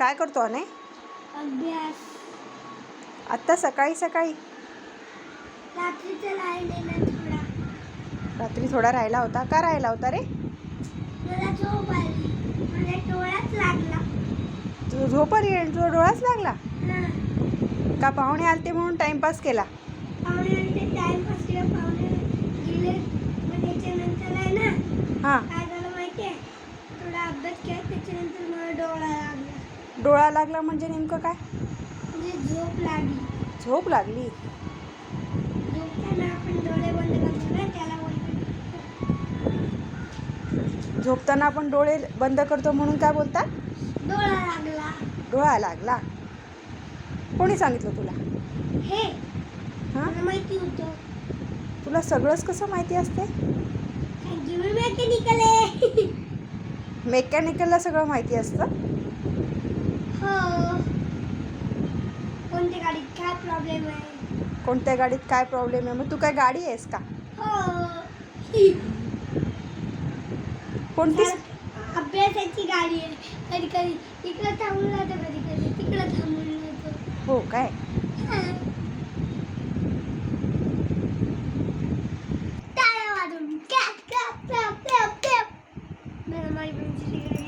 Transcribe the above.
काय करतो अने? अभ्यास. आत्ता सकाळी सकाळी? रात्रीचं राहिलेला थोडा. रात्री थोडा राहिला होता. का राहिला होता रे? मला झोप आली. मला डोळाच लागला. तू झोप आली? आणि तुझा डोळाच लागला? हां. का पाहुणे आलते म्हणून टाइमपास केला? पाहुणे आणि टाइमपास केला. पाहुणे गेले. मग त्याच्यानंतर आहे ना हां. काय झालं माहिती आहे थोडा अभ्यास केला. त्याच्यानंतर मला डोळा डोळा लागला म्हणजे नेमकं काय? म्हणजे झोप लागली. झोप लागली. झोपताना आपण डोळे बंद करतो ना त्याला बोलतो. झोपताना आपण डोळे बंद करतो म्हणून काय बोलतात? डोळा लागला. डोळा लागला. कोणी सांगितलं तुला? हे. हां? मला माहिती होतं. तुला सगळंच कसं माहिती असते? मेकॅनिकल आहे. मेकॅनिकलला सगळं माहिती असतं? कोणत्या गाडीत काय प्रॉब्लेम आहे? कोणत्या गाडीत काय प्रॉब्लेम आहे? मग तू काय गाडी आहेस का? हो. कोणती? अभ्यासाची गाडी आहे. कधी कधी इकडं थांबून राहतो कधी कधी तिकडं थांबून राहतो. हो काय? टाळ्या वाजून tap tap tap tap tap मला माझी बहिणीची